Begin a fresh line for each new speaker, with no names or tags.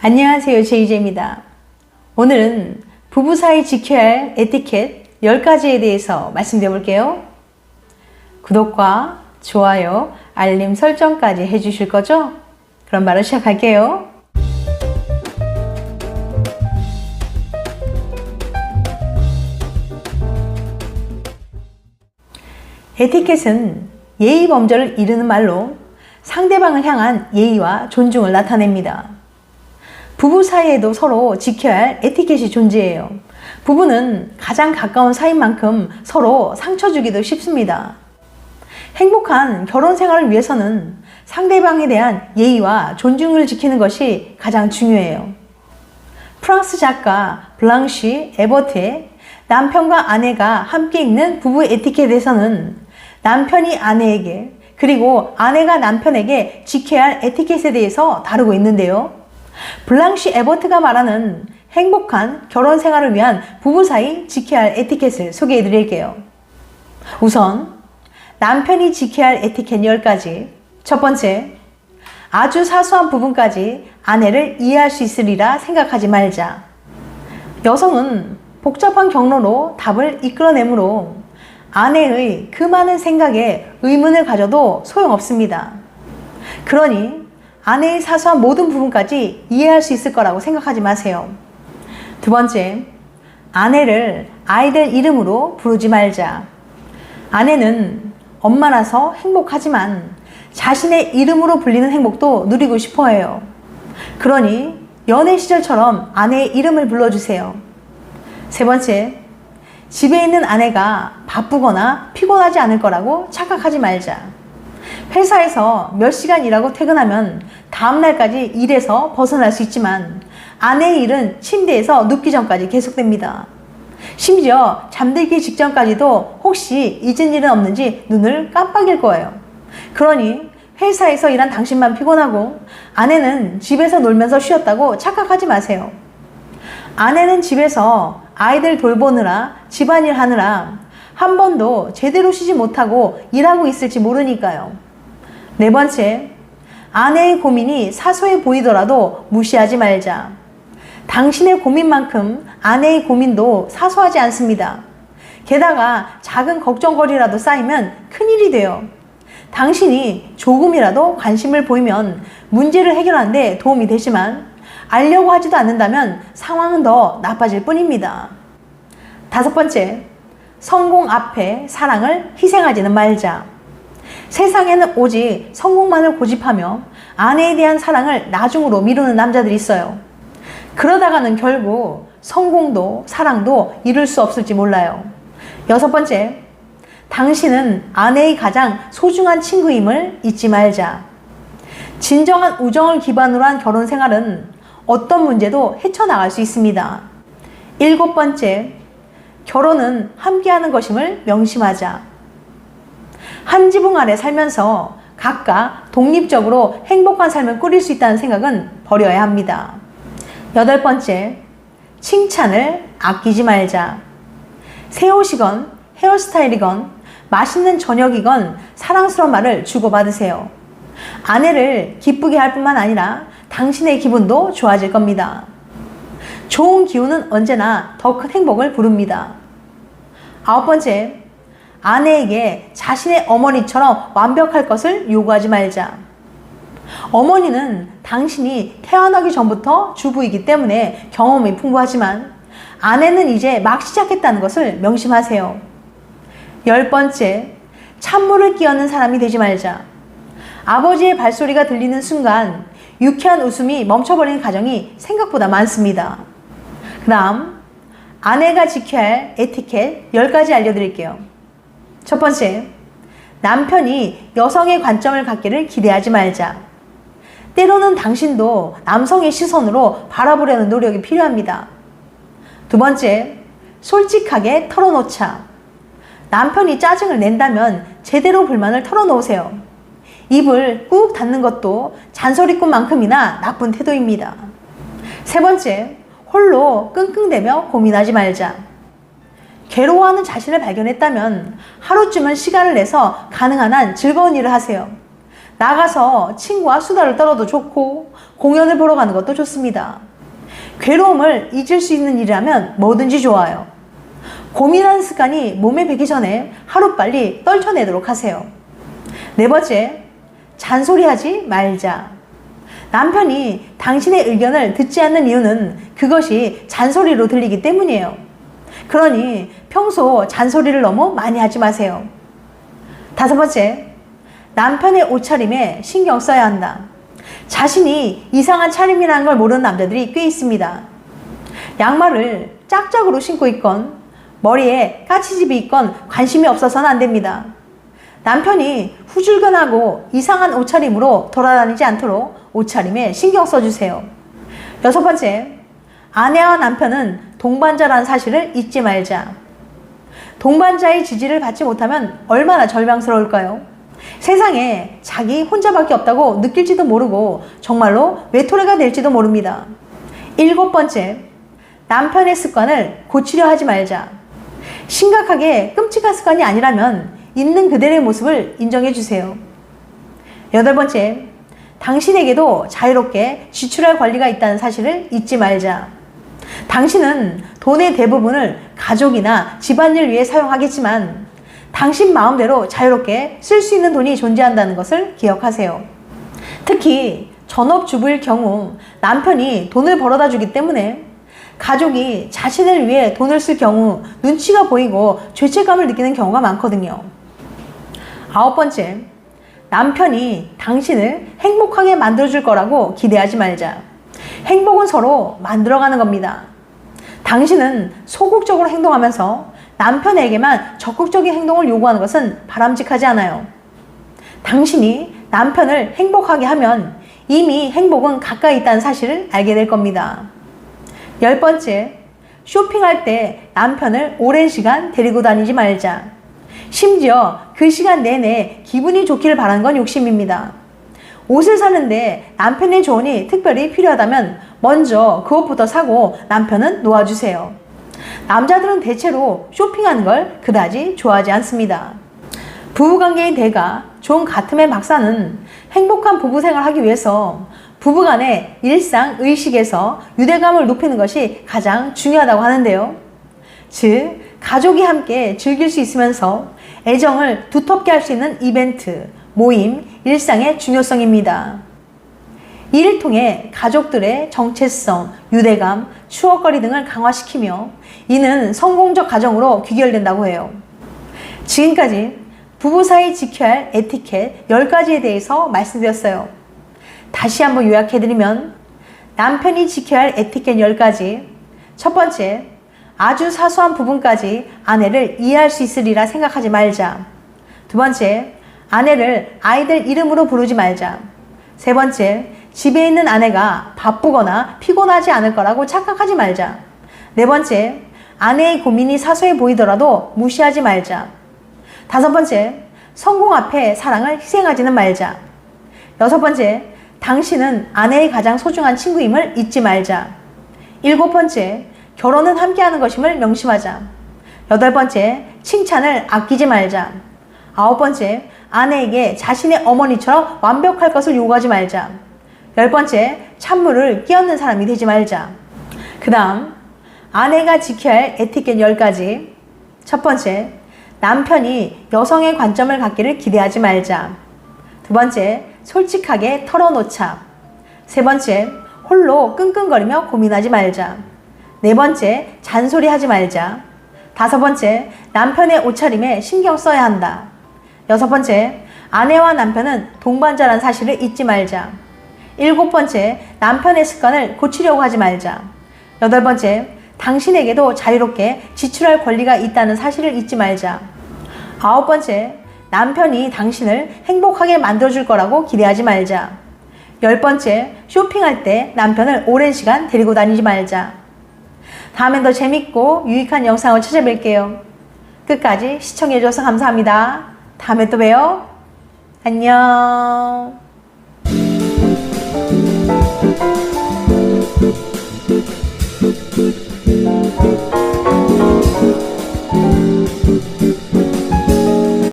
안녕하세요. 제이제입니다. 오늘은 부부 사이 지켜야 할 에티켓 10가지에 대해서 말씀드려 볼게요. 구독과 좋아요, 알림 설정까지 해주실 거죠? 그럼 바로 시작할게요. 에티켓은 예의 범절을 이르는 말로 상대방을 향한 예의와 존중을 나타냅니다. 부부 사이에도 서로 지켜야 할 에티켓이 존재해요. 부부는 가장 가까운 사이인 만큼 서로 상처 주기도 쉽습니다. 행복한 결혼 생활을 위해서는 상대방에 대한 예의와 존중을 지키는 것이 가장 중요해요. 프랑스 작가 블랑시 에버트의 남편과 아내가 함께 읽는 부부 에티켓에서는 남편이 아내에게 그리고 아내가 남편에게 지켜야 할 에티켓에 대해서 다루고 있는데요. 블랑시 에버트가 말하는 행복한 결혼 생활을 위한 부부 사이 지켜야 할 에티켓을 소개해 드릴게요. 우선 남편이 지켜야 할 에티켓 10가지. 첫 번째, 아주 사소한 부분까지 아내를 이해할 수 있으리라 생각하지 말자. 여성은 복잡한 경로로 답을 이끌어내므로 아내의 그 많은 생각에 의문을 가져도 소용없습니다. 그러니 아내의 사소한 모든 부분까지 이해할 수 있을 거라고 생각하지 마세요. 두 번째, 아내를 아이들 이름으로 부르지 말자. 아내는 엄마라서 행복하지만 자신의 이름으로 불리는 행복도 누리고 싶어 해요. 그러니 연애 시절처럼 아내의 이름을 불러주세요. 세 번째, 집에 있는 아내가 바쁘거나 피곤하지 않을 거라고 착각하지 말자. 회사에서 몇 시간 일하고 퇴근하면 다음날까지 일에서 벗어날 수 있지만 아내의 일은 침대에서 눕기 전까지 계속됩니다. 심지어 잠들기 직전까지도 혹시 잊은 일은 없는지 눈을 깜빡일 거예요. 그러니 회사에서 일한 당신만 피곤하고 아내는 집에서 놀면서 쉬었다고 착각하지 마세요. 아내는 집에서 아이들 돌보느라 집안일 하느라 한 번도 제대로 쉬지 못하고 일하고 있을지 모르니까요. 네 번째, 아내의 고민이 사소해 보이더라도 무시하지 말자. 당신의 고민만큼 아내의 고민도 사소하지 않습니다. 게다가 작은 걱정거리라도 쌓이면 큰일이 돼요. 당신이 조금이라도 관심을 보이면 문제를 해결하는데 도움이 되지만 알려고 하지도 않는다면 상황은 더 나빠질 뿐입니다. 다섯 번째, 성공 앞에 사랑을 희생하지는 말자. 세상에는 오직 성공만을 고집하며 아내에 대한 사랑을 나중으로 미루는 남자들이 있어요. 그러다가는 결국 성공도 사랑도 이룰 수 없을지 몰라요. 여섯 번째, 당신은 아내의 가장 소중한 친구임을 잊지 말자. 진정한 우정을 기반으로 한 결혼 생활은 어떤 문제도 헤쳐나갈 수 있습니다. 일곱 번째, 결혼은 함께하는 것임을 명심하자. 한 지붕 아래 살면서 각각 독립적으로 행복한 삶을 꾸릴 수 있다는 생각은 버려야 합니다. 여덟 번째, 칭찬을 아끼지 말자. 새 옷이건 헤어스타일이건 맛있는 저녁이건 사랑스러운 말을 주고받으세요. 아내를 기쁘게 할 뿐만 아니라 당신의 기분도 좋아질 겁니다. 좋은 기운은 언제나 더 큰 행복을 부릅니다. 아홉 번째, 아내에게 자신의 어머니처럼 완벽할 것을 요구하지 말자. 어머니는 당신이 태어나기 전부터 주부이기 때문에 경험이 풍부하지만 아내는 이제 막 시작했다는 것을 명심하세요. 열 번째, 찬물을 끼얹는 사람이 되지 말자. 아버지의 발소리가 들리는 순간 유쾌한 웃음이 멈춰버리는 가정이 생각보다 많습니다. 그 다음, 아내가 지켜야 할 에티켓 10가지 알려드릴게요. 첫 번째, 남편이 여성의 관점을 갖기를 기대하지 말자. 때로는 당신도 남성의 시선으로 바라보려는 노력이 필요합니다. 두 번째, 솔직하게 털어놓자. 남편이 짜증을 낸다면 제대로 불만을 털어놓으세요. 입을 꾹 닫는 것도 잔소리꾼만큼이나 나쁜 태도입니다. 세 번째, 홀로 끙끙대며 고민하지 말자. 괴로워하는 자신을 발견했다면 하루쯤은 시간을 내서 가능한 한 즐거운 일을 하세요. 나가서 친구와 수다를 떨어도 좋고 공연을 보러 가는 것도 좋습니다. 괴로움을 잊을 수 있는 일이라면 뭐든지 좋아요. 고민하는 습관이 몸에 배기 전에 하루빨리 떨쳐내도록 하세요. 네 번째, 잔소리하지 말자. 남편이 당신의 의견을 듣지 않는 이유는 그것이 잔소리로 들리기 때문이에요. 그러니 평소 잔소리를 너무 많이 하지 마세요. 다섯 번째, 남편의 옷차림에 신경 써야 한다. 자신이 이상한 차림이라는 걸 모르는 남자들이 꽤 있습니다. 양말을 짝짝으로 신고 있건 머리에 까치집이 있건 관심이 없어서는 안 됩니다. 남편이 후줄근하고 이상한 옷차림으로 돌아다니지 않도록 옷차림에 신경 써주세요. 여섯 번째, 아내와 남편은 동반자라는 사실을 잊지 말자. 동반자의 지지를 받지 못하면 얼마나 절망스러울까요? 세상에 자기 혼자밖에 없다고 느낄지도 모르고 정말로 외톨이가 될지도 모릅니다. 일곱 번째, 남편의 습관을 고치려 하지 말자. 심각하게 끔찍한 습관이 아니라면 있는 그대로의 모습을 인정해 주세요. 여덟 번째, 당신에게도 자유롭게 지출할 권리가 있다는 사실을 잊지 말자. 당신은 돈의 대부분을 가족이나 집안일 위해 사용하겠지만 당신 마음대로 자유롭게 쓸 수 있는 돈이 존재한다는 것을 기억하세요. 특히 전업주부일 경우 남편이 돈을 벌어다 주기 때문에 가족이 자신을 위해 돈을 쓸 경우 눈치가 보이고 죄책감을 느끼는 경우가 많거든요. 아홉 번째, 남편이 당신을 행복하게 만들어줄 거라고 기대하지 말자. 행복은 서로 만들어가는 겁니다. 당신은 소극적으로 행동하면서 남편에게만 적극적인 행동을 요구하는 것은 바람직하지 않아요. 당신이 남편을 행복하게 하면 이미 행복은 가까이 있다는 사실을 알게 될 겁니다. 열 번째, 쇼핑할 때 남편을 오랜 시간 데리고 다니지 말자. 심지어 그 시간 내내 기분이 좋기를 바라는 건 욕심입니다. 옷을 사는데 남편의 조언이 특별히 필요하다면 먼저 그것부터 사고 남편은 놓아주세요. 남자들은 대체로 쇼핑하는 걸 그다지 좋아하지 않습니다. 부부관계의 대가 존 가틈의 박사는 행복한 부부 생활을 하기 위해서 부부간의 일상 의식에서 유대감을 높이는 것이 가장 중요하다고 하는데요. 즉, 가족이 함께 즐길 수 있으면서 애정을 두텁게 할 수 있는 이벤트, 모임, 일상의 중요성입니다. 이를 통해 가족들의 정체성, 유대감, 추억거리 등을 강화시키며 이는 성공적 가정으로 귀결된다고 해요. 지금까지 부부 사이 지켜야 할 에티켓 10가지에 대해서 말씀드렸어요. 다시 한번 요약해드리면 남편이 지켜야 할 에티켓 10가지 첫 번째, 아주 사소한 부분까지 아내를 이해할 수 있으리라 생각하지 말자. 두 번째, 아내를 아이들 이름으로 부르지 말자. 세 번째, 집에 있는 아내가 바쁘거나 피곤하지 않을 거라고 착각하지 말자. 네 번째, 아내의 고민이 사소해 보이더라도 무시하지 말자. 다섯 번째, 성공 앞에 사랑을 희생하지는 말자. 여섯 번째, 당신은 아내의 가장 소중한 친구임을 잊지 말자. 일곱 번째, 결혼은 함께하는 것임을 명심하자. 여덟 번째, 칭찬을 아끼지 말자. 아홉 번째, 아내에게 자신의 어머니처럼 완벽할 것을 요구하지 말자. 열 번째, 찬물을 끼얹는 사람이 되지 말자. 그 다음, 아내가 지켜야 할 에티켓 열가지 첫 번째, 남편이 여성의 관점을 갖기를 기대하지 말자. 두 번째, 솔직하게 털어놓자. 세 번째, 홀로 끙끙거리며 고민하지 말자. 네 번째, 잔소리하지 말자. 다섯 번째, 남편의 옷차림에 신경 써야 한다. 여섯 번째, 아내와 남편은 동반자란 사실을 잊지 말자. 일곱 번째, 남편의 습관을 고치려고 하지 말자. 여덟 번째, 당신에게도 자유롭게 지출할 권리가 있다는 사실을 잊지 말자. 아홉 번째, 남편이 당신을 행복하게 만들어줄 거라고 기대하지 말자. 열 번째, 쇼핑할 때 남편을 오랜 시간 데리고 다니지 말자. 다음엔 더 재밌고 유익한 영상을 찾아뵐게요. 끝까지 시청해주셔서 감사합니다. 다음에 또 봬요. 안녕.
Thank you.